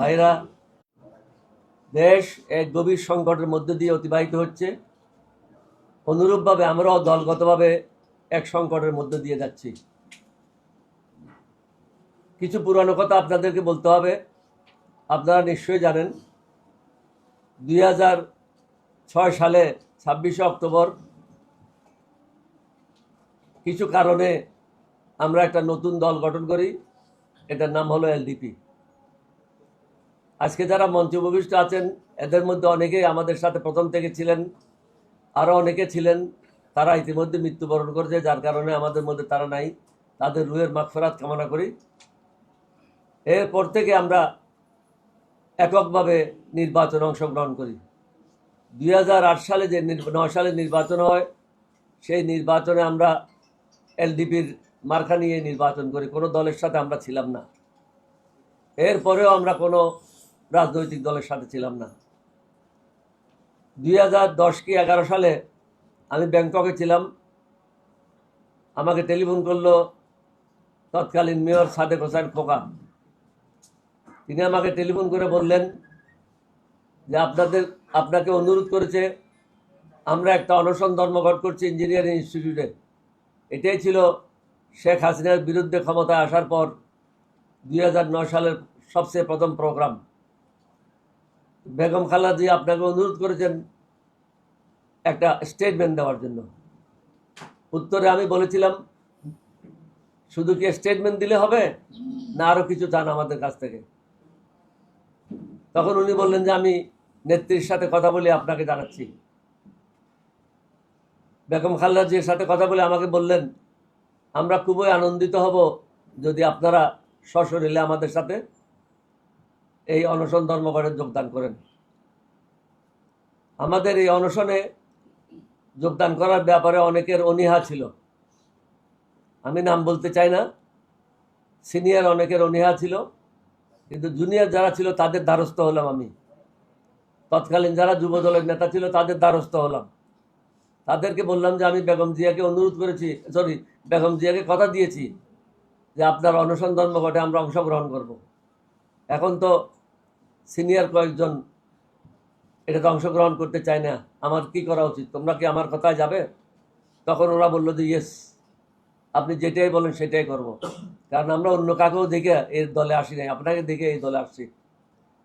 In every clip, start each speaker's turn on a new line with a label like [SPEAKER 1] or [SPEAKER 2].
[SPEAKER 1] ভাইরা, দেশ এক গভীর সংকটের মধ্যে দিয়ে অতিবাহিত হচ্ছে। অনুরূপভাবে আমরাও দলগতভাবে এক সংকটের মধ্যে দিয়ে যাচ্ছি। কিছু পুরানো কথা আপনাদেরকে বলতে হবে। আপনারা নিশ্চয়ই জানেন, দুই ছয় সালে ছাব্বিশে অক্টোবর কিছু কারণে আমরা একটা নতুন দল গঠন করি। এটার নাম হলো এলডিপি। আজকে যারা মঞ্চে উপবিষ্ট আছেন, এদের মধ্যে অনেকেই আমাদের সাথে প্রথম থেকে ছিলেন আরও অনেকে ছিলেন, তারা ইতিমধ্যে মৃত্যুবরণ করেছে, যার কারণে আমাদের মধ্যে তারা নাই। তাদের রুহের মাগফেরাত কামনা করি। এরপর থেকে আমরা এককভাবে নির্বাচনে অংশগ্রহণ করি। দু হাজার আট সালে যে নয় সালে নির্বাচন হয়, সেই নির্বাচনে আমরা এলডিপির মার্কা নিয়ে নির্বাচন করি। কোনো দলের সাথে আমরা ছিলাম না। এরপরেও আমরা কোনো রাজনৈতিক দলের সাথে ছিলাম না। দুই হাজার দশ কি এগারো সালে আমি ব্যাংককে ছিলাম। আমাকে টেলিফোন করল তৎকালীন মেয়র সাদেক হোসেন খোকা। তিনি আমাকে টেলিফোন করে বললেন যে আপনাদের, আপনাকে অনুরোধ করেছে, আমরা একটা অনশন ধর্মঘট করছি ইঞ্জিনিয়ারিং ইনস্টিটিউটে। এটাই ছিল শেখ হাসিনার বিরুদ্ধে ক্ষমতায় আসার পর দুই হাজার নয় সালের সবচেয়ে প্রথম প্রোগ্রাম। বেগম খালাজি আপনাকে অনুরোধ করেছেন একটা স্টেটমেন্ট দেওয়ার জন্য। উত্তরে আমি বলেছিলাম, শুধু কি স্টেটমেন্ট দিলে হবে না আরও কিছু চান আমাদের কাছ থেকে? তখন উনি বললেন যে, আমি নেত্রীর সাথে কথা বলে আপনাকে জানাচ্ছি। বেগম খালেদাজির সাথে কথা বলে আমাকে বললেন, আমরা খুবই আনন্দিত হব যদি আপনারা সশরীরে আমাদের সাথে এই অনশন ধর্মঘটে যোগদান করেন। আমাদের এই অনশনে যোগদান করার ব্যাপারে অনেকের অনীহা ছিল। আমি নাম বলতে চাই না। সিনিয়র অনেকের অনীহা ছিল। কিন্তু জুনিয়র যারা ছিল, তাদের দ্বারস্থ হলাম আমি। তৎকালীন যারা যুব দলের নেতা ছিল, তাদের দ্বারস্থ হলাম। তাদেরকে বললাম যে, আমি বেগম জিয়াকে অনুরোধ করেছি, সরি, বেগম জিয়াকে কথা দিয়েছি যে, আপনার অনশন ধর্মঘটে আমরা অংশগ্রহণ করব। এখন তো সিনিয়র কয়েকজন এটাতে অংশগ্রহণ করতে চায় না, আমার কি করা উচিত? তোমরা কি আমার কথায় যাবে? তখন ওরা বলল যে ইয়েস আপনি যেটাই বলেন সেটাই করব। কারণ আমরা অন্য কাকেও দেখে এর দলে আসি নাই, আপনাকে দেখে এই দলে আসছি।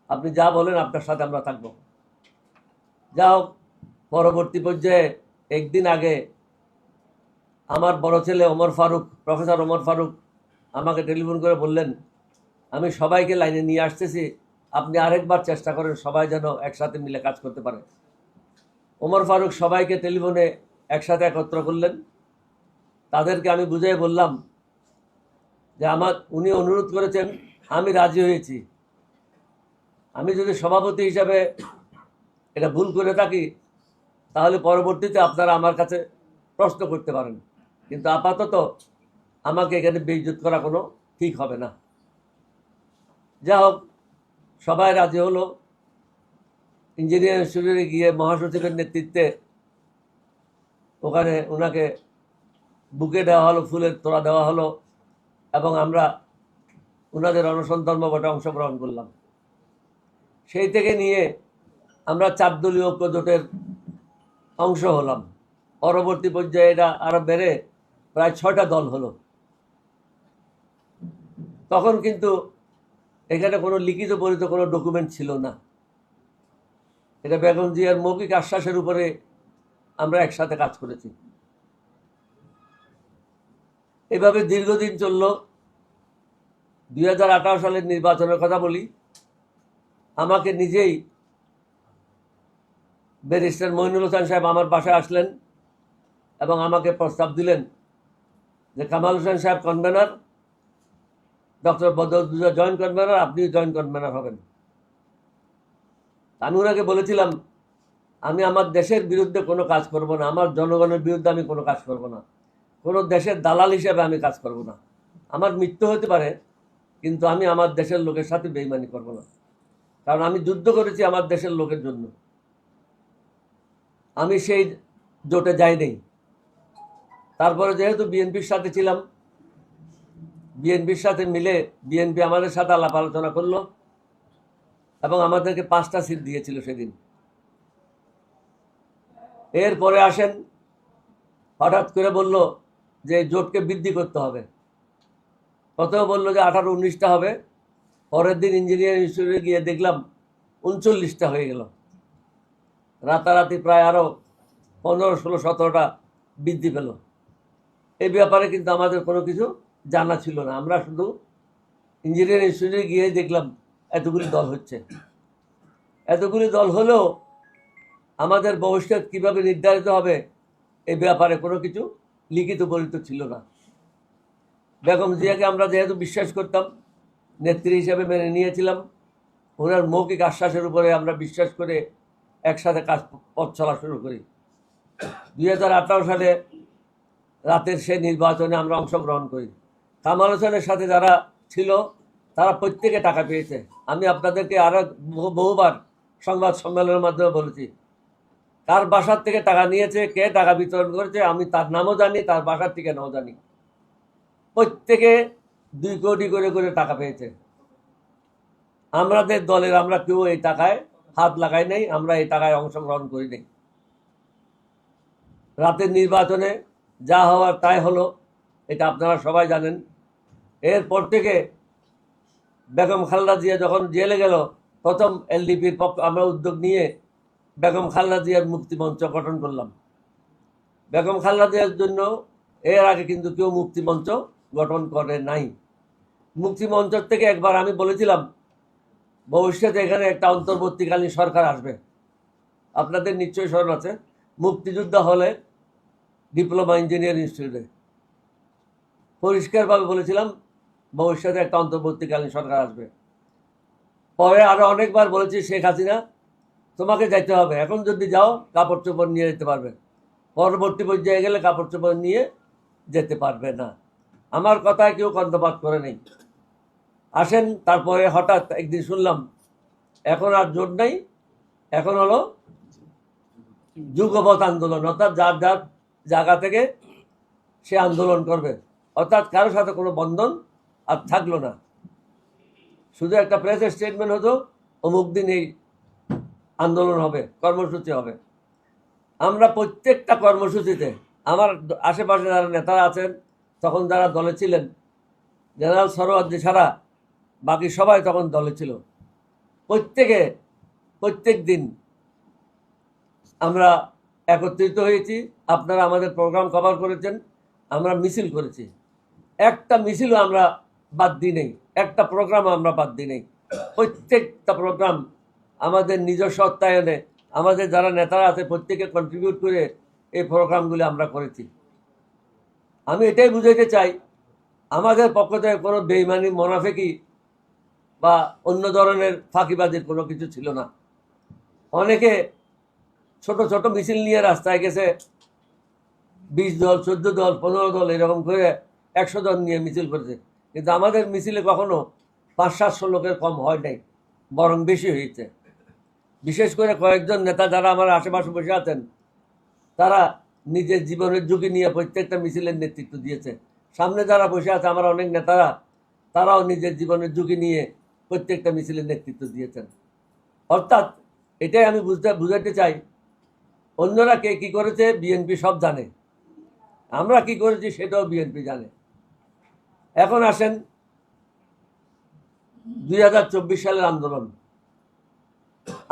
[SPEAKER 1] আপনি যা বলেন, আপনার সাথে আমরা থাকব। যা হোক, পরবর্তী পর্যায়ে একদিন আগে আমার বড় ছেলে ওমর ফারুক, প্রফেসর ওমর ফারুক আমাকে টেলিফোন করে বললেন, আমি সবাইকে লাইনে নিয়ে আসতেছি আপনি আরেকবার চেষ্টা করেন সবাই যেন একসাথে মিলে কাজ করতে পারে। ওমর ফারুক সবাইকে টেলিফোনে একসাথে একত্র করলেন। তাদেরকে আমি বুঝাই বললাম যে আমার, উনি অনুরোধ করেছেন, আমি রাজি হয়েছি। আমি যদি সভাপতি হিসাবে এটা ভুল করে থাকি, তাহলে পরবর্তীতে আপনারা আমার কাছে প্রশ্ন করতে পারেন। কিন্তু আপাতত আমাকে এখানে বেইজ্জত করা কোনো ঠিক হবে না। যা হোক সবাই রাজি হলো। ইঞ্জিনিয়ারিং ইনস্টিটিউটে গিয়ে মহাসচিবের নেতৃত্বে ওখানে ওনাকে বুকে দেওয়া হলো, ফুলের তোড়া দেওয়া হলো এবং আমরা ওনাদের অনশন ধর্মঘটে অংশগ্রহণ করলাম। সেই থেকে নিয়ে আমরা চার দলীয় ঐক্য জোটের অংশ হলাম। পরবর্তী পর্যায়ে এটা আরও বেড়ে প্রায় ছয়টা দল হলো। তখন কিন্তু এখানে কোনো লিখিত পরিত কোনো ডকুমেন্ট ছিল না। এটা বেগম জিয়ার মৌখিক আশ্বাসের উপরে আমরা একসাথে কাজ করেছি। এভাবে দীর্ঘদিন চলল। দুই হাজার আঠারো সালের নির্বাচনের কথা বলি। আমাকে নিজেই ব্যারিস্টার মইনুল হোসেন সাহেব আমার বাসায় আসলেন এবং আমাকে প্রস্তাব দিলেন যে Kamal Hossain Saheb convener doctor Badruddoza joint convener আপনি জয়েন্ট কনভেনার হবেন। আমি ওনাকে বলেছিলাম, আমি আমার দেশের বিরুদ্ধে কোনো কাজ করব না, আমার জনগণের বিরুদ্ধে আমি কোনো কাজ করব না। কোনো দেশের দালাল হিসেবে আমি কাজ করব না। আমার মৃত্যু হতে পারে, কিন্তু আমি আমার দেশের লোকের সাথে বেইমানি করব না। কারণ আমি যুদ্ধ করেছি আমার দেশের লোকের জন্য। আমি সেই জোটে যাইনি। তারপরে যেহেতু বিএনপির সাথে ছিলাম বিএনপির সাথে মিলে বিএনপি আমাদের সাথে আলাপ আলোচনা করল এবং আমাদেরকে পাঁচটা সিট দিয়েছিল সেদিন। এরপরে আসেন, হঠাৎ করে বলল যে জোটকে বৃদ্ধি করতে হবে। প্রথমে বলল যে আঠারো উনিশটা হবে। পরের দিন ইঞ্জিনিয়ারিং ইনস্টিটিউটে গিয়ে দেখলাম উনচল্লিশটা হয়ে গেল। রাতারাতি প্রায় আরও পনেরো, ষোলো, সতেরোটা বৃদ্ধি পেল। এই ব্যাপারে কিন্তু আমাদের কোনো কিছু জানা ছিল না। আমরা শুধু ইঞ্জিনিয়ারিং ইনস্টিটিউটে গিয়ে দেখলাম, এতগুলি দল হচ্ছে। এতগুলি দল হলেও আমাদের ভবিষ্যৎ কীভাবে নির্ধারিত হবে, এই ব্যাপারে কোনো কিছু লিখিত বলিত ছিল না। বেগম জিয়াকে আমরা যেহেতু বিশ্বাস করতাম, নেত্রী হিসেবে মেনে নিয়েছিলাম, ওনার মৌখিক আশ্বাসের উপরে আমরা বিশ্বাস করে একসাথে কাজ, পথ চলা শুরু করি। দু হাজার আঠারো সালে রাতের সেই নির্বাচনে আমরা অংশগ্রহণ করি। কামাল হোসেনের সাথে যারা ছিল, তারা প্রত্যেকে টাকা পেয়েছে। আমি আপনাদেরকে আরও বহুবার সংবাদ সম্মেলনের মাধ্যমে বলেছি তার বাসার থেকে টাকা নিয়েছে, কে টাকা বিতরণ করেছে, আমি তার নামও জানি, তার বাসার থেকে নাও জানি। প্রত্যেকে দুই কোটি করে করে টাকা পেয়েছে। আমাদের দলের, আমরা কেউ এই টাকায় হাত লাগাই নাই, আমরা এই টাকায় অংশগ্রহণ করি নাই। রাতের নির্বাচনে যা হওয়ার তাই হলো, এটা আপনারা সবাই জানেন। এরপর থেকে বেগম খালেদা জিয়া যখন জেলে গেল, প্রথম এলডিপির পক্ষ আমরা উদ্যোগ নিয়ে বেগম খালেদা জিয়ার মুক্তি মঞ্চ গঠন করলাম। বেগম খালেদা জিয়ার জন্য এর আগে কিন্তু কেউ মুক্তি মঞ্চ গঠন করে নাই। মুক্তি মঞ্চ থেকে একবার আমি বলেছিলাম, ভবিষ্যতে এখানে একটা অন্তর্বর্তীকালীন সরকার আসবে। আপনাদের নিশ্চয়ই স্মরণ আছে, মুক্তিযোদ্ধা হলে ডিপ্লোমা ইঞ্জিনিয়ার ইনস্টিটিউটে। পরিষ্কারভাবে বলেছিলাম ভবিষ্যতে একটা অন্তর্বর্তীকালীন সরকার আসবে। পরে আরও অনেকবার বলেছি, শেখ হাসিনা, তোমাকে যাইতে হবে। এখন যদি যাও কাপড় চোপড় নিয়ে যেতে পারবে। পরবর্তী পর্যায়ে গেলে কাপড় চোপড় নিয়ে যেতে পারবে না। আমার কথায় কেউ কর্ণপাত করে নেই। আসেন, তারপরে হঠাৎ একদিন শুনলাম, এখন আর জোর নাই। এখন হলো যুগপথ আন্দোলন। অর্থাৎ যার যার জায়গা থেকে সে আন্দোলন করবে। অর্থাৎ কারোর সাথে কোনো বন্ধন আর থাকল না। শুধু একটা প্রেস স্টেটমেন্ট হতো, অমুক দিন এই আন্দোলন হবে, কর্মসূচি হবে। আমরা প্রত্যেকটা কর্মসূচিতে, আমার আশেপাশে যারা নেতারা আছেন, তখন যারা দলে ছিলেন, জেনারেল সরোয়ার্জি ছাড়া বাকি সবাই তখন দলে ছিল। প্রত্যেকে, প্রত্যেক দিন আমরা একত্রিত হয়েছি, আপনারা আমাদের প্রোগ্রাম কভার করেছেন, আমরা মিছিল করেছি। একটা মিছিলও আমরা বাদ দিই নেই। একটা প্রোগ্রাম আমরা বাদ দিই নেই। প্রত্যেকটা প্রোগ্রাম আমাদের নিজস্ব অর্থায়নে, আমাদের যারা নেতারা আছে, প্রত্যেকে কন্ট্রিবিউট করে এই প্রোগ্রামগুলি আমরা করেছি। আমি এটাই বুঝাইতে চাই, আমাদের পক্ষ থেকে কোনো বেইমানি মোনাফেকি বা অন্য ধরনের ফাঁকিবাজির কোনো কিছু ছিল না। অনেকে ছোট ছোট মিছিল নিয়ে রাস্তায় গেছে, বিশ দল, চোদ্দ দল, পনেরো দল, এরকম করে একশো জন নিয়ে মিছিল করেছে। কিন্তু আমাদের মিছিলে কখনো পাঁচ সাতশো লোকের কম হয় নাই, বরং বেশি হয়েছে। বিশেষ করে কয়েকজন নেতা যারা আমার আশেপাশে বসে আছেন, তারা নিজের জীবনের ঝুঁকি নিয়ে প্রত্যেকটা মিছিলের নেতৃত্ব দিয়েছে। সামনে যারা বসে আছে, আমার অনেক নেতারা, তারাও নিজের জীবনের ঝুঁকি নিয়ে প্রত্যেকটা মিছিলের নেতৃত্ব দিয়েছেন। অর্থাৎ এটাই আমি বুঝতে, বুঝাতে চাই, অন্যরা কে কী করেছে, বিএনপি সব জানে। আমরা কি করেছি, সেটাও বিএনপি জানে। এখন আসেন দুই হাজার চব্বিশ সালের আন্দোলন।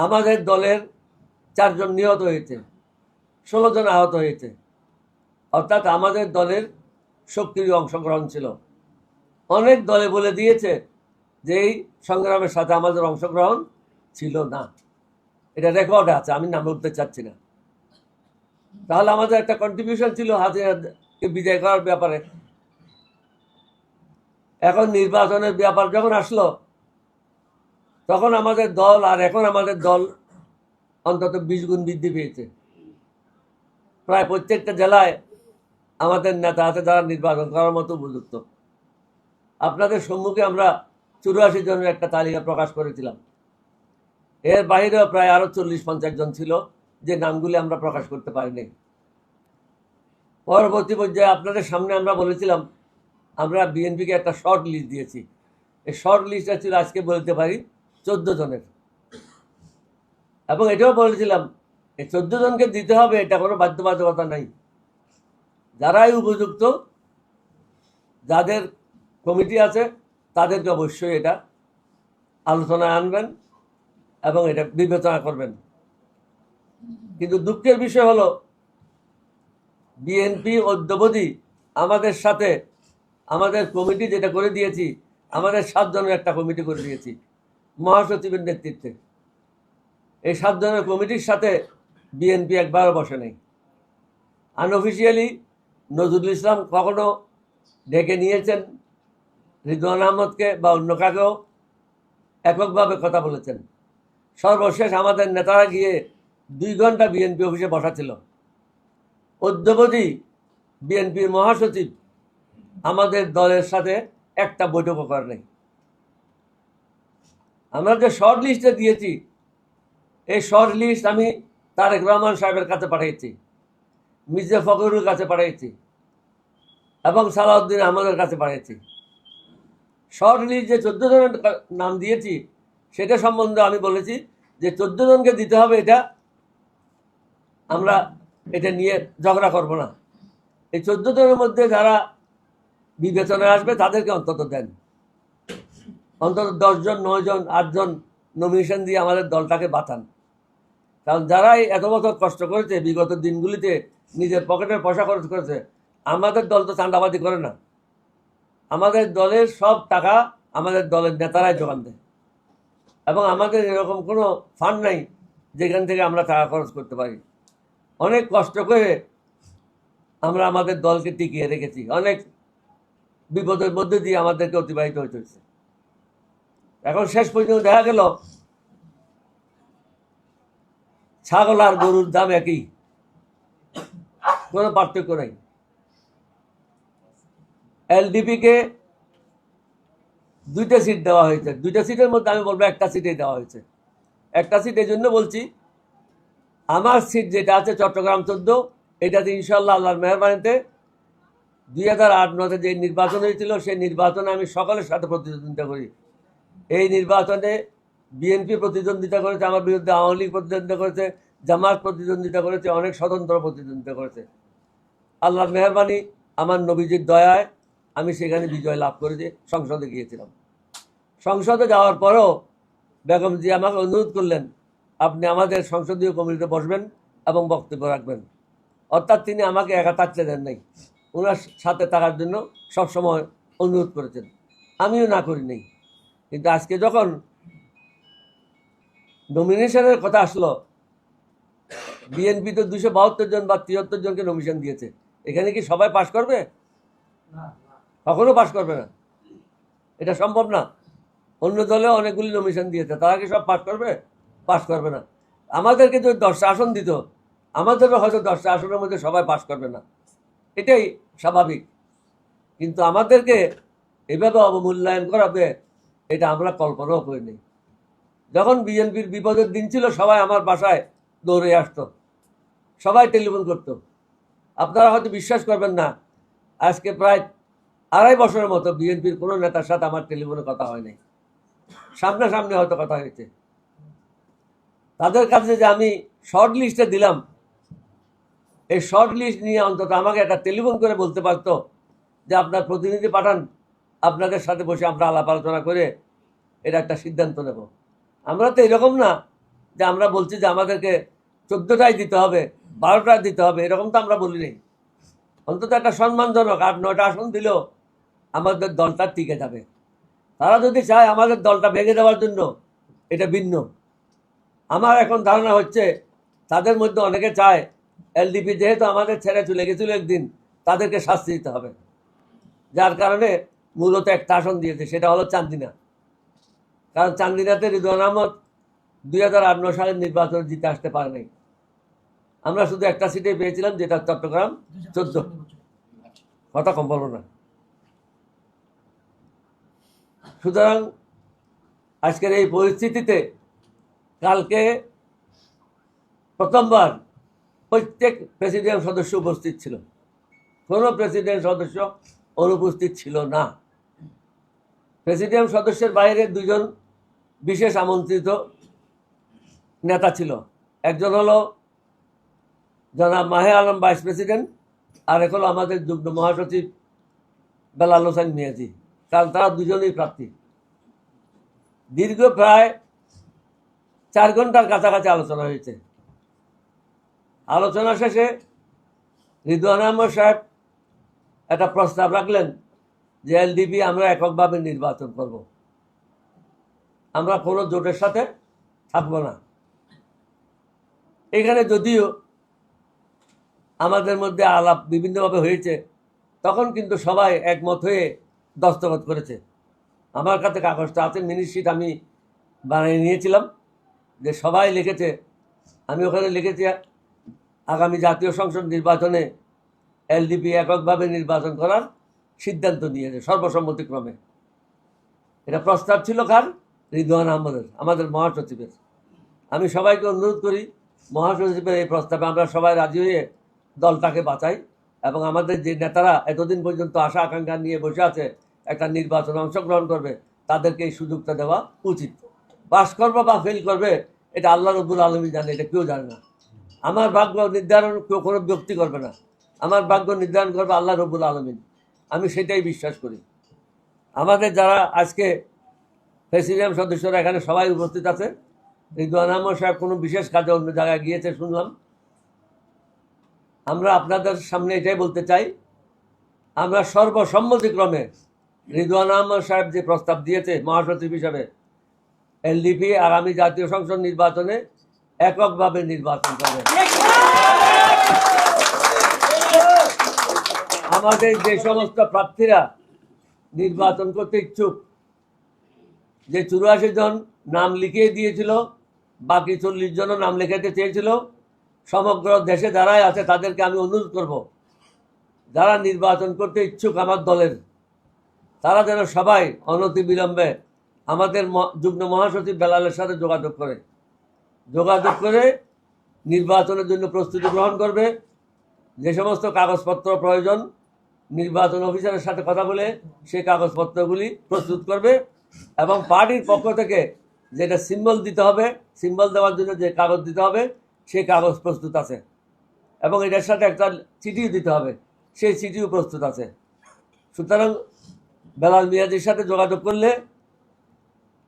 [SPEAKER 1] আমাদের দলের চারজন নিহত হয়েছে, ষোলো জন আহত হয়েছে। অর্থাৎ আমাদের দলের সক্রিয় অংশগ্রহণ ছিল। অনেক দলে বলে দিয়েছে যে এই সংগ্রামের সাথে আমাদের অংশগ্রহণ ছিল না। এটা রেকর্ড আছে, আমি নাম বলতে চাচ্ছি না। তাহলে আমাদের একটা কন্ট্রিবিউশন ছিল হাসিনাকে বিদায় করার ব্যাপারে। এখন নির্বাচনের ব্যাপার যখন আসলো, তখন আমাদের দল আর এখন আমাদের দল অন্তত বিশ গুণ বৃদ্ধি পেয়েছে। প্রায় প্রত্যেকটা জেলায় আমাদের নেতা আছে যারা নির্বাচন করার মতো উপযুক্ত। আপনাদের সম্মুখে আমরা চুরাশি জনের একটা তালিকা প্রকাশ করেছিলাম। এর বাইরেও প্রায় আরও চল্লিশ, পঞ্চাশ জন ছিল, যে নামগুলি আমরা প্রকাশ করতে পারিনি। পরবর্তী পর্যায়ে আপনাদের সামনে আমরা বলেছিলাম আমরা বিএনপিকে একটা শর্ট লিস্ট দিয়েছি। এই শর্ট লিস্টটা ছিল আজকে বলতে পারি চোদ্দ জনের। এবং এটাও বলেছিলাম, এই চোদ্দ জনকে দিতে হবে, এটা কোনো বাধ্যবাধকতা নাই। যারাই উপযুক্ত, যাদের কমিটি আছে, তাদেরকে অবশ্যই এটা আলোচনায় আনবেন এবং এটা বিবেচনা করবেন। কিন্তু দুঃখের বিষয় হলো বিএনপি অদ্যবধি আমাদের সাথে আমাদের কমিটি যেটা করে দিয়েছি, আমাদের সাতজনের একটা কমিটি করে দিয়েছি, মহাসচিবের নেতৃত্বে। এই সাতজনের কমিটির সাথে বিএনপি একবারও বসে নেই। আনঅফিসিয়ালি নজরুল ইসলাম কখনো ডেকে নিয়েছেন, রিদওয়ান আহমদকে বা অন্য কাকেও এককভাবে কথা বলেছেন। সর্বশেষ আমাদের নেতারা গিয়ে দুই ঘণ্টা বিএনপি অফিসে বসা ছিল। অদ্যবধি বিএনপির মহাসচিব আমাদের দলের সাথে একটা বৈঠকও করে নেই। আমরা যে শর্ট লিস্টে দিয়েছি, এই শর্ট লিস্ট আমি তারেক রহমান সাহেবের কাছে পাঠিয়েছি, মির্জা ফখরুল কাছে পাঠিয়েছি এবং সালাউদ্দিন আহমদের কাছে পাঠিয়েছি। শর্ট লিস্ট যে চোদ্দ জনের নাম দিয়েছি, সেটা সম্বন্ধে আমি বলেছি যে চোদ্দ জনকে দিতে হবে এটা, আমরা এটা নিয়ে ঝগড়া করব না। এই চোদ্দ জনের মধ্যে যারা বিবেচনায় আসবে, তাদেরকে অন্তত দেন। অন্তত দশজন, নয়জন, আটজন নমিনেশন দিয়ে আমাদের দলটাকে বাঁচান। কারণ যারাই এত বছর কষ্ট করেছে, বিগত দিনগুলিতে নিজের পকেটের পয়সা খরচ করেছে, আমাদের দল তো চাঁদাবাদি করে না। আমাদের দলের সব টাকা আমাদের দলের নেতারাই যোগান দেয়। এবং আমাদের এরকম কোনো ফান্ড নাই যেখান থেকে আমরা টাকা খরচ করতে পারি। অনেক কষ্ট করে আমরা আমাদের দলকে টিকিয়ে রেখেছি। অনেক বিপদের মধ্যে দিয়ে আমাদেরকে অতিবাহিত হতে হয়েছে এখন শেষ পর্যন্ত দেখা গেল, ছাগল আর গরুর দাম একই। কোনো পার্থক্য নেই। এলডিপিকে দুইটা সিট দেওয়া হয়েছে। দুইটা সিটের মধ্যে আমি বলব একটা সিটেই দেওয়া হয়েছে। একটা সিট এই জন্য বলছি, আমার সিট যেটা আছে চট্টগ্রাম চোদ্দ, এটাতে ইনশাল্লাহ আল্লাহর মেহরবানিতে দুই হাজার আট নতে যে নির্বাচন হয়েছিল, সেই নির্বাচনে আমি সকলের সাথে প্রতিদ্বন্দ্বিতা করি। এই নির্বাচনে বিএনপি প্রতিদ্বন্দ্বিতা করেছে, আমার বিরুদ্ধে আওয়ামী লীগ প্রতিদ্বন্দ্বিতা করেছে, জামাত প্রতিদ্বন্দ্বিতা করেছে, অনেক স্বতন্ত্র প্রতিদ্বন্দ্বিতা করেছে। আল্লাহর মেহরবানি, আমার নবীজির দয়ায় আমি সেখানে বিজয় লাভ করেছি সংসদে গিয়েছিলাম। সংসদে যাওয়ার পরও বেগম জি আমাকে অনুরোধ করলেন, আপনি আমাদের সংসদীয় কমিটিতে বসবেন এবং বক্তব্য রাখবেন। অর্থাৎ তিনি আমাকে একা থাকতে দেন নাই। ওনার সাথে থাকার জন্য সবসময় অনুরোধ করেছেন। আমিও না করি নাই। কিন্তু আজকে যখন নমিনেশনের কথা আসলো বিএনপি তো দুশো বাহাত্তর জন বা তিয়াত্তর জনকে নমিনেশন দিয়েছে। এখানে কি সবাই পাশ করবে? কখনো পাশ করবে না। এটা সম্ভব না। অন্য দলে অনেকগুলি নমিনেশন দিয়েছে। তারা কি সব পাশ করবে? পাশ করবে না। আমাদেরকে যদি দশটা আসন দিত, আমাদেরও হয়তো দশটা আসনের মধ্যে সবাই পাশ করবে না। এটাই স্বাভাবিক। কিন্তু আমাদেরকে এভাবে অবমূল্যায়ন করাবে, এটা আমরা কল্পনাও করিনি। যখন বিএনপির বিপদের দিন ছিল, সবাই আমার বাসায় দৌড়ে আসতো। সবাই টেলিফোন করতো। আপনারা হয়তো বিশ্বাস করবেন না, আজকে প্রায় আড়াই বছরের মতো বিএনপির কোনো নেতার সাথে আমার টেলিফোনে কথা হয় নাই সামনাসামনি হয়তো কথা হয়েছে। তাদের কাছে যে আমি শর্ট লিস্টে দিলাম এই শর্ট লিস্ট নিয়ে অন্তত আমাকে একটা টেলিফোন করে বলতে পারতো যে আপনার প্রতিনিধি পাঠান, আপনাদের সাথে বসে আমরা আলাপ আলোচনা করে এটা একটা সিদ্ধান্ত নেব। আমরা তো এরকম না যে আমরা বলছি যে আমাদেরকে চোদ্দোটায় দিতে হবে, বারোটায় দিতে হবে, এরকম তো আমরা বলি নেই অন্তত একটা সম্মানজনক আট, নয়টা আসন দিলেও আমাদের দলটা টিকে যাবে। তারা যদি চায় আমাদের দলটা ভেঙে দেওয়ার জন্য, এটা ভিন্ন। আমার এখন ধারণা হচ্ছে তাদের মধ্যে অনেকে চায় এলডিপি যেহেতু আমাদের ছেড়ে চলে গেছিল একদিন, তাদেরকে শাস্তি দিতে হবে। যার কারণে মূলত একটা আসন দিয়েছে, সেটা হলো চান্দিনা। কারণ চান্দিনাতে রিদওয়ান আহমদ দুই হাজার আট সালের নির্বাচন জিতে আসতে পারে নাই আমরা শুধু একটা সিটে পেয়েছিলাম, যেটা চট্টগ্রাম চোদ্দ। কথা কম বলো না। সুতরাং আজকের এই পরিস্থিতিতে কালকে প্রথমবার প্রত্যেক প্রেসিডেন্ট সদস্য উপস্থিত ছিল। কোনো প্রেসিডেন্ট সদস্য অনুপস্থিত ছিল না। প্রেসিডেন্ট সদস্যের বাইরে দুজন বিশেষ আমন্ত্রিত নেতা ছিল। একজন হলো জনাব মাহে আলম ভাইস প্রেসিডেন্ট, আর এক হলো আমাদের যুগ্ম মহাসচিব বেলাল হোসেন মিয়াজি। কারণ তারা দুজনেই প্রার্থী। দীর্ঘ প্রায় চার ঘণ্টার কাছাকাছি আলোচনা হয়েছে। আলোচনা শেষে রিদওয়ান আহমদ সাহেব একটা প্রস্তাব রাখলেন যে এলডিপি আমরা এককভাবে নির্বাচন করব। আমরা কোনো জোটের সাথে থাকব না। এখানে যদিও আমাদের মধ্যে আলাপ বিভিন্নভাবে হয়েছে, তখন কিন্তু সবাই একমত হয়ে দস্তখত করেছে। আমার কাছে কাগজটা আছে মিনিশিট আমি বানিয়ে নিয়েছিলাম, যে সবাই লিখেছে, আমি ওখানে লিখেছি আগামী জাতীয় সংসদ নির্বাচনে এলডিপি এককভাবে নির্বাচন করার সিদ্ধান্ত নিয়েছে, সর্বসম্মতিক্রমে। এটা প্রস্তাব ছিল কার? রিদওয়ান আহমদের, আমাদের মহাসচিবের। আমি সবাইকে অনুরোধ করি, মহাসচিবের এই প্রস্তাবে আমরা সবাই রাজি হয়ে দলটাকে বাঁচাই এবং আমাদের যে নেতারা এতদিন পর্যন্ত আশা আকাঙ্ক্ষা নিয়ে বসে আছে একটা নির্বাচনে অংশগ্রহণ করবে, তাদেরকে এই সুযোগটা দেওয়া উচিত। পাস করবে বা ফেল করবে, এটা আল্লাহ রবুল আলমী জানে, এটা কেউ জানে না। আমার ভাগ্য নির্ধারণ কেউ কোনো ব্যক্তি করবে না। আমার ভাগ্য নির্ধারণ করবে আল্লাহ রবুল আলমিন। আমি সেটাই বিশ্বাস করি। আমাদের যারা আজকে প্রেসিডেন্ট সদস্যরা এখানে সবাই উপস্থিত আছে রিদওয়ান আহমদ সাহেব কোনো বিশেষ কাজে অন্য জায়গায় গিয়েছে শুনলাম। আমরা আপনাদের সামনে এটাই বলতে চাই, আমরা সর্বসম্মতিক্রমে রিদওয়ান আহমদ সাহেব যে প্রস্তাব দিয়েছে মহাসচিব হিসাবে, এলডিপি আগামী জাতীয় সংসদ নির্বাচনে এককভাবে নির্বাচন করবে আমাদের যে সমস্ত প্রার্থীরা নির্বাচন করতে ইচ্ছুক, যে চুরাশি জন নাম লিখিয়ে দিয়েছিল, বাকি চল্লিশ জনও নাম লেখাতে চেয়েছিল, সমগ্র দেশে যারাই আছে তাদেরকে আমি অনুরোধ করব, যারা নির্বাচন করতে ইচ্ছুক আমার দলের, তারা যেন সবাই অনতি অনতিবিলম্বে আমাদের যুগ্ম মহাসচিব বেলালের সাথে যোগাযোগ করে। যোগাযোগ করে নির্বাচনের জন্য প্রস্তুতি গ্রহণ করবে। যে সমস্ত কাগজপত্র প্রয়োজন, নির্বাচন অফিসারের সাথে কথা বলে সেই কাগজপত্রগুলি প্রস্তুত করবে এবং পার্টির পক্ষ থেকে যেটা সিম্বল দিতে হবে, সিম্বল দেওয়ার জন্য যে কাগজ দিতে হবে, সেই কাগজ প্রস্তুত আছে। এবং এটার সাথে একটা চিঠিও দিতে হবে, সেই চিঠিও প্রস্তুত আছে। সুতরাং বেলাল মিয়াজির সাথে যোগাযোগ করলে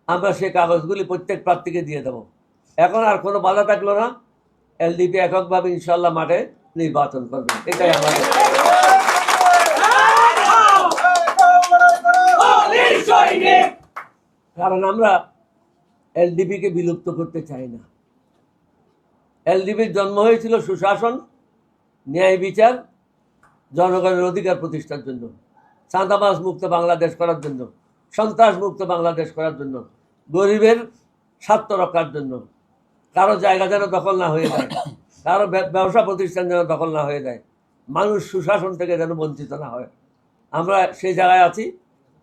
[SPEAKER 1] আমরা সেই কাগজগুলি প্রত্যেক প্রার্থীকে দিয়ে দেব। এখন আর কোনো বাধা থাকল না। এলডিপি এককভাবে ইনশাল্লাহ মাঠে নির্বাচন করবে। এটাই আমাদের। কারণ আমরা এলডিপিকে বিলুপ্ত করতে চাই না। এলডিপির জন্ম হয়েছিল সুশাসন, ন্যায় বিচার, জনগণের অধিকার প্রতিষ্ঠার জন্য, চাঁদাবাজ মুক্ত বাংলাদেশ করার জন্য, সন্ত্রাস মুক্ত বাংলাদেশ করার জন্য, গরিবের স্বার্থ রক্ষার জন্য কারও জায়গা যেন দখল না হয়ে যায়, কারও ব্যবসা প্রতিষ্ঠান যেন দখল না হয়ে যায়, মানুষ সুশাসন থেকে যেন বঞ্চিত না হয়। আমরা সেই জায়গায় আছি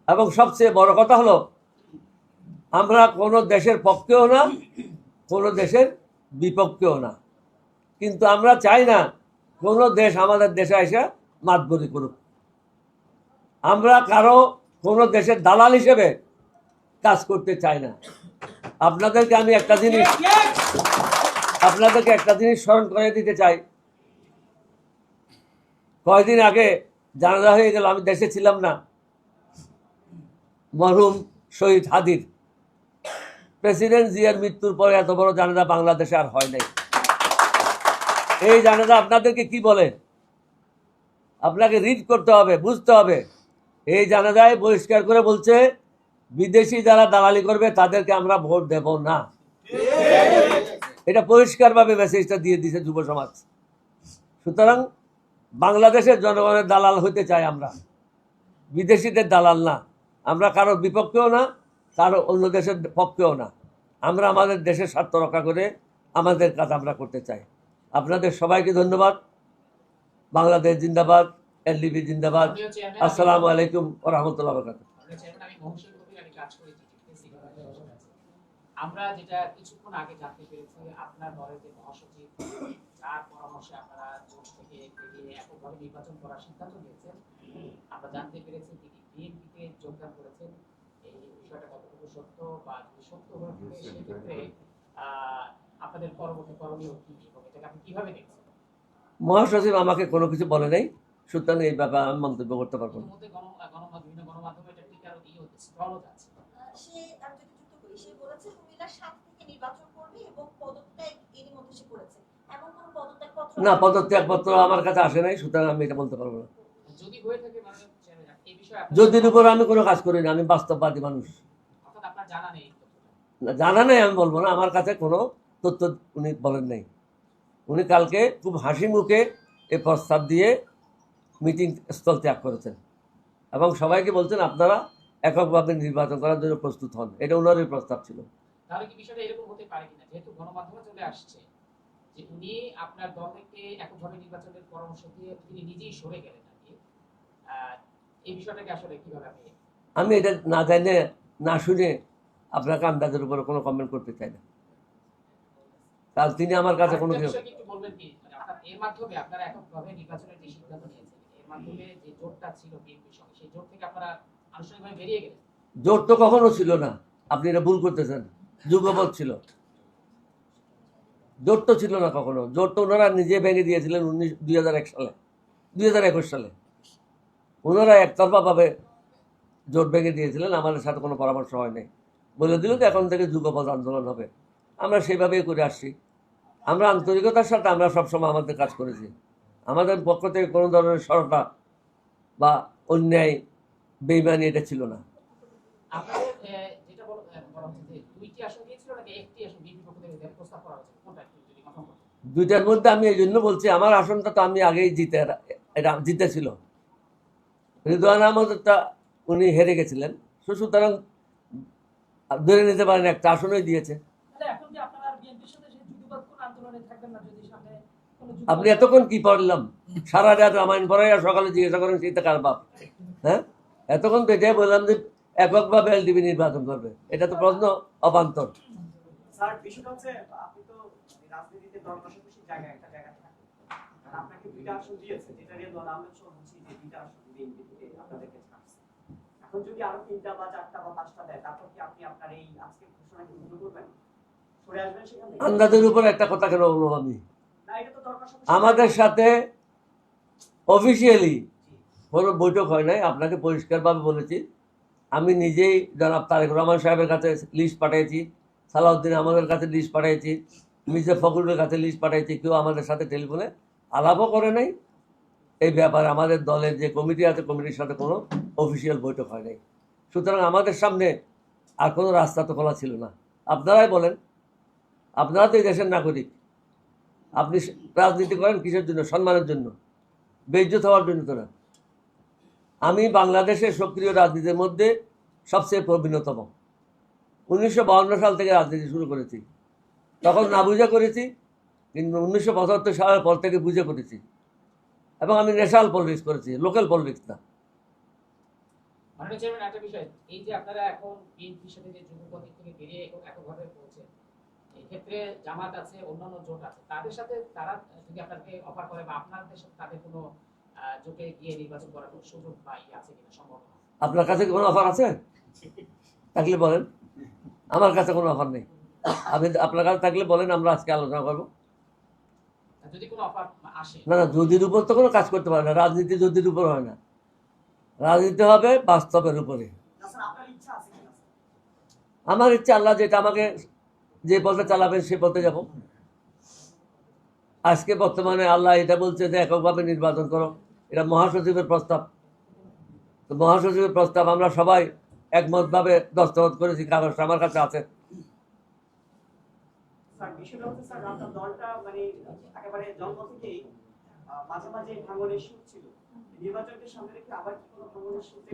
[SPEAKER 1] এবং সবচেয়ে বড় কথা হলো, আমরা কোনো দেশের পক্ষেও না, কোনো দেশের বিপক্ষেও না। কিন্তু আমরা চাই না কোনো দেশ আমাদের দেশে এসে মাতবরি করুক। আমরা কারও কোনো দেশের দালাল হিসেবে কাজ করতে চাই না। আপনাদেরকে আমি একটা জিনিস আপনাদেরকে একটা জিনিস স্মরণ করে দিতে চাই। কয়েকদিন আগে জানাজা হয়ে গেল আমি দেশে ছিলাম না। মরহুম শহীদ হাদির। প্রেসিডেন্ট জিয়ার মৃত্যুর পরে এত বড় জানাজা বাংলাদেশে আর হয় নাই। এই জানাজা আপনাদেরকে কি বলে? আপনাকে রিড করতে হবে বুঝতে হবে। এই জানাজায় বহিষ্কার করে বলছে বিদেশি যারা দালালি করবে তাদেরকে আমরা ভোট দেব না। এটা পরিষ্কারভাবে মেসেজটা দিয়ে দিছে যুব সমাজ। সুতরাং বাংলাদেশের জনগণের দালাল হতে চাই আমরা। বিদেশিদের দালাল না। আমরা কারও বিপক্ষেও না কারও অন্য দেশের পক্ষেও না। আমরা আমাদের দেশের স্বার্থ রক্ষা করে আমাদের কাজ আমরা করতে চাই। আপনাদের সবাইকে ধন্যবাদ। বাংলাদেশ জিন্দাবাদ এলডিবি জিন্দাবাদ।
[SPEAKER 2] আমিও চেয়ারম্যান,
[SPEAKER 1] আসসালামু আলাইকুম ও রহমতুল্লাহ বরকাত
[SPEAKER 2] কাজ করি আমরা যেটা কিছুক্ষণ আগে জানতে পেরেছি আপনার দলের যে মহাসচিব যার পরামর্শে আপনারা জোট থেকে বেরিয়ে এককভাবে নির্বাচন করার সিদ্ধান্ত নিয়েছেন। আমরা জানতে পেরেছি তিনি বিএনপিতে যোগদান করেছেন। এই বিষয়টা কতটুকু সত্য বা যদি সত্য হয়ে থাকে সেক্ষেত্রে আপনাদের পরবর্তী করণীয় কি এবং এটাকে আপনি কীভাবে দেখছেন?
[SPEAKER 1] মহাসচিব আমাকে কোনো কিছু বলে নাই। সুতরাং এই ব্যাপারে আমি মন্তব্য করতে পারব না।
[SPEAKER 2] গণমাধ্যমে এটা টিকার ই হচ্ছে স্টল যাচ্ছে
[SPEAKER 3] সে আমি যদি যুক্ত করি সে বলেছে কুমিল্লা সাত থেকে নির্বাচন করবে এবং পদত্যাগ এরই মধ্যে সে করেছে। এমন কোন পদত্যাগ পত্র
[SPEAKER 1] না পদত্যাগপত্র আমার কাছে আসে নাই সুতরাং আমি এটা বলতে পারব না।
[SPEAKER 2] যদি হয়ে থাকে মানে
[SPEAKER 1] উপর আমি কোনো কাজ করি না আমি বাস্তববাদী মানুষ।
[SPEAKER 2] জানা নেই
[SPEAKER 1] না, জানা নেই আমি বলব না আমার কাছে কোনো তথ্য উনি বলেন নাই। উনি কালকে খুব হাসি মুখে এই প্রস্তাব দিয়ে মিটিং স্থল ত্যাগ করেছেন। এবং সবাইকে বলছেন আপনারা এককভাবে নির্বাচন করার জন্য প্রস্তুত হন। এটা ওনারই প্রস্তাব ছিল।
[SPEAKER 2] তাহলে কি বিষয়টা এরকম হতে পারে কিনা? যেহেতু গণমাধ্যমে চলে আসছে যে উনি আপনার এককভাবে নির্বাচনের পরামর্শ দিয়ে তিনি নিজেই সরে গেলেন এই বিষয়টাকে আসলে কীভাবে আপনি
[SPEAKER 1] আমি এটা না জানে না শুনে আপনাকে আন্দাজের উপরে কোনো কমেন্ট করতে চাই না। কাল তিনি আমার কাছে কোনো কিছু
[SPEAKER 2] বলবেন কি? মানে এর মাধ্যমে আপনারা এককভাবে নির্বাচনের যে সিদ্ধান্ত নিয়েছেন এর মাধ্যমে যে জোটটা ছিল বিএনপির সঙ্গে সেই জোট থেকে আপনারা
[SPEAKER 1] জোর তো কখনো ছিল না। আপনি এটা ভুল করতেছেন। যুগপথ ছিল। জোর তো ছিল না কখনো। জোর তো ওনারা নিজে ভেঙে দিয়েছিলেন উনিশ, দুই হাজার এক সালে। দুই হাজার একুশ সালে। ওনারা একতরফাভাবে জোট ভেঙে দিয়েছিলেন। আমাদের সাথে কোনো পরামর্শ হয় নাই। বলে দিল যে এখন থেকে যুগপথ আন্দোলন হবে। আমরা সেইভাবেই করে আসছি। আমরা আন্তরিকতার সাথে আমরা সবসময় আমাদের কাজ করেছি। আমাদের পক্ষ থেকে কোনো ধরনের সরটা বা অন্যায় বেইমানি এটা ছিল না। দুইটার মধ্যে আমি এই জন্য বলছি আমার আসনটা তো আমি আগেই জিতে এটা জিতেছিল। রিদওয়ান আহমদটা উনি হেরে গেছিলেন। সু- সুতরাং ধরে নিতে পারেন একটা আসনই দিয়েছে।
[SPEAKER 4] তাহলে এখন কি আপনারা বিএনপির সাথে সেই যুদ্ধবাদ কোন আন্দোলনে থাকবেন না যদি সামনে কোনো যুদ্ধ
[SPEAKER 1] আপনি এতক্ষণ কি পড়লাম? সারা রাত রামায়ণ পড়াই আর সকালে জিজ্ঞাসা করেন সেটা কার বাপ? হ্যাঁ? এতক্ষণ তো এটাই বললাম যে এককভাবে এলডিবি নির্বাচন করবে। এটা তো প্রশ্ন অবান্তর।
[SPEAKER 5] এখন যদি আরও তিনটা বা চারটা বা পাঁচটা দেয় তারপর কি আপনি আপনার এই আজকে করবেন? সরে আসবেন সেখান
[SPEAKER 1] আন্দাজের উপর একটা কথা কেন বলব আমি? আমাদের সাথে অফিসিয়ালি কোনো বৈঠক হয় নাই, আপনাকে পরিষ্কারভাবে বলেছি। আমি নিজেই জনাব তারেক রহমান সাহেবের কাছে লিস্ট পাঠিয়েছি সালাউদ্দিন আমাদের কাছে লিস্ট পাঠিয়েছি মির্জা ফখরুলের কাছে লিস্ট পাঠিয়েছি কেউ আমাদের সাথে টেলিফোনে আলাপও করে নাই। এই ব্যাপারে আমাদের দলের যে কমিটি আছে, কমিটির সাথে কোনো অফিসিয়াল বৈঠক হয় নাই। সুতরাং আমাদের সামনে আর কোনো রাস্তা তো খোলা ছিল না। আপনারাই বলেন, আপনারা তো এই দেশের নাগরিক। আপনি রাজনীতি করেন কিসের জন্য? সম্মানের জন্য। বেজ্জত হওয়ার জন্য তো না। বাংলাদেশের সক্রিয় রাজনীতির মধ্যে সবচেয়ে প্রবীণতম। উনিশশো সাল থেকে রাজনীতি শুরু করেছি। তখন না বুঝে করেছি, কিন্তু উনিশশো পঁচাত্তর সালের পর থেকে বুঝে করেছি। এবং আমি ন্যাশনাল পলিটিক্স করেছি, লোকাল পলিটিক্স না।
[SPEAKER 2] জামাত আছে, অন্যান্য জোট আছে, তাদের সাথে তারা যদি আপনাকে অফার করে বা আপনাদের সাথে তাদের কোনো জোটে গিয়ে নির্বাচন করার কোনো সুযোগ বা ইয়ে আছে কিনা সম্ভাবনা
[SPEAKER 1] আপনার কাছে কি কোনো অফার আছে? থাকলে বলেন। আমার কাছে কোনো অফার নেই। আপনি আপনার কাছে থাকলে বলেন আমরা আজকে আলোচনা করব। না না যদির উপর তো কোনো কাজ করতে পারে না। রাজনীতি যদির উপর হয় না। রাজনীতি হবে বাস্তবের উপরে। আমার ইচ্ছা আল্লাহ যেটা আমাকে যে পথে চালাবেন সে পথে যাব। আজকে বর্তমানে আল্লাহ এটা বলছে যে এককভাবে নির্বাচন করো। এটা মহাসচিবের প্রস্তাব। তো মহাসচিবের প্রস্তাব আমরা সবাই একমতভাবে দস্তখত করেছি কাগজটা আমার কাছে আছে।
[SPEAKER 5] মানে?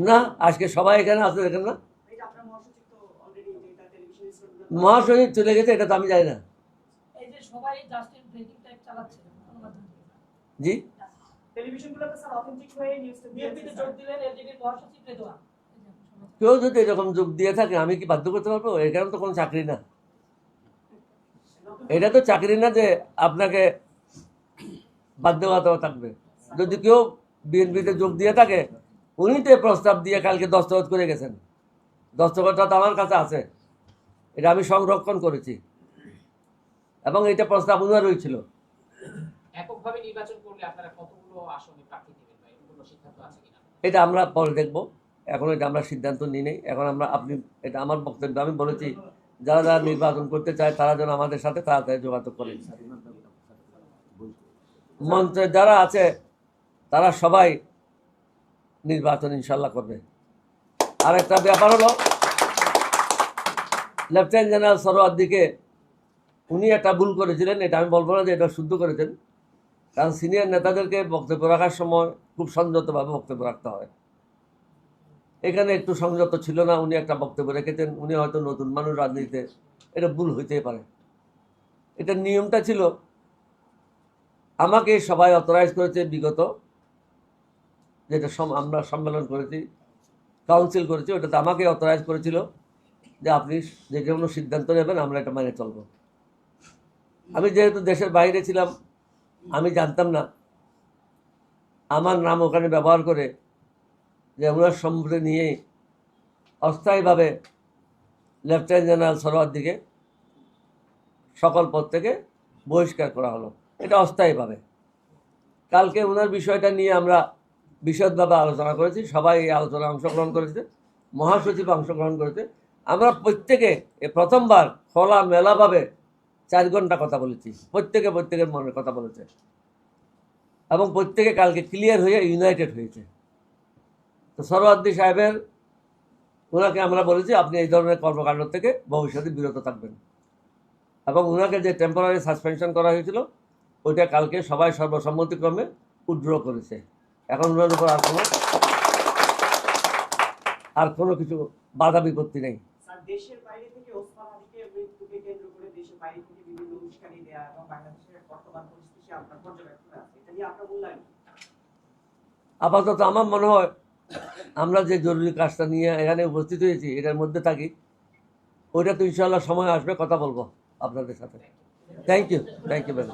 [SPEAKER 1] না আজকে সবাই এখানে আছে দেখেন না।
[SPEAKER 5] মহাসচিব তো অলরেডি যেটা টেলিভিশনে
[SPEAKER 1] মহাসচিব চলে গেছে এটা তো আমি জানি না।
[SPEAKER 4] এই যে সবাই জাস্টিস ব্রেকিং টাইপ চালাচ্ছে গণমাধ্যম থেকে।
[SPEAKER 1] জি?
[SPEAKER 5] টেলিভিশনগুলোতে স্যার অথেন্টিক হয়ে নিউজটা
[SPEAKER 4] বিএনপিতে যোগ দিলেন এলজেডির মহাসচিব রেদওয়ান এই যে এখন সমাচার।
[SPEAKER 1] কেউ যদি এরকম যোগ দিয়ে থাকে আমি কি বাধ্য করতে পারব? এখানে তো কোনো চাকরি না। এটা তো চাকরি না যে আপনাকে বাধ্যবাধকতা থাকবে। যদি কেউ বিএনপিতে যোগ দিয়ে থাকে উনি তো প্রস্তাব দিয়ে কালকে দস্তখত করে গেছেন। দস্তখতটা তো আমার কাছে আছে। এটা আমি সংরক্ষণ করেছি। এবং এটা প্রস্তাব ওনারই ছিল।
[SPEAKER 2] এককভাবে নির্বাচন করলে আপনারা কতগুলো
[SPEAKER 1] এটা আমরা পরে দেখব। এখন এটা আমরা সিদ্ধান্ত নিই নেই। এখন আমরা আপনি, এটা আমার বক্তব্য, আমি বলেছি, যারা যারা নির্বাচন করতে চায়, তারা যেন আমাদের সাথে তাড়াতাড়ি যোগাযোগ করে। মঞ্চে যারা আছে, তারা সবাই নির্বাচন ইনশাল্লাহ করবে। আর একটা ব্যাপার হলো, লেফটেন্যান্ট জেনারেল সরোয়ার দিকে উনি একটা ভুল করেছিলেন, এটা আমি বলব না যে এটা শুদ্ধ করেছেন। কারণ সিনিয়র নেতাদেরকে বক্তব্য রাখার সময় খুব সংযতভাবে বক্তব্য রাখতে হয়। এখানে একটু সংযত ছিল না, উনি একটা বক্তব্য রেখেছেন, উনি হয়তো নতুন মানুষ রাজনীতিতে, এটা ভুল হইতেই পারে। এটা নিয়মটা ছিল, আমাকে সবাই অথরাইজ করেছে বিগত, যেটা আমরা সম্মেলন করেছি কাউন্সিল করেছি, ওটাতে আমাকে অথরাইজ করেছিল যে আপনি যে কোনো সিদ্ধান্ত নেবেন, আমরা এটা মেনে চলবো। আমি যেহেতু দেশের বাইরে ছিলাম আমি জানতাম না। আমার নাম ওখানে ব্যবহার করে যে ওনার সম্মুখে নিয়ে অস্থায়ীভাবে লেফটেন্যান্ট জেনারেল সরোয়ার দিকে সকল পদ থেকে বহিষ্কার করা হলো। এটা অস্থায়ীভাবে। কালকে ওনার বিষয়টা নিয়ে আমরা বিশদভাবে আলোচনা করেছি। সবাই এই আলোচনায় অংশগ্রহণ করেছে, মহাসচিব অংশগ্রহণ করেছে। আমরা প্রত্যেকে এ প্রথমবার খোলা মেলাভাবে চার ঘণ্টা কথা বলেছি প্রত্যেকে প্রত্যেকের মনের কথা বলেছে। এবং প্রত্যেকে কালকে ক্লিয়ার হয়ে ইউনাইটেড হয়েছে। তো সরওয়ার্দি সাহেবের, ওনাকে আমরা বলেছি, আপনি এই ধরনের কর্মকাণ্ড থেকে ভবিষ্যতে বিরত থাকবেন। এবং ওনাকে যে টেম্পোরারি সাসপেনশন করা হয়েছিল, ওইটা কালকে সবাই সর্বসম্মতিক্রমে উড্র করেছে। এখন ওনার উপর আর কোনো আর কোনো কিছু বাধা বিপত্তি নেই।
[SPEAKER 5] দেশের বাইরে থেকে উস্কানি দেয়া এবং বাংলাদেশের বর্তমান পরিস্থিতি আপনার পর্যবেক্ষণে আছে। এটা নিয়ে আপনার মূল্যায়ন
[SPEAKER 1] আপাতত আমার মনে হয় আমরা যে জরুরি কাজটা নিয়ে এখানে উপস্থিত হয়েছি এটার মধ্যে থাকি। ওইটা তো ইনশাল্লাহ সময় আসবে কথা বলব আপনাদের সাথে। Thank you thank you very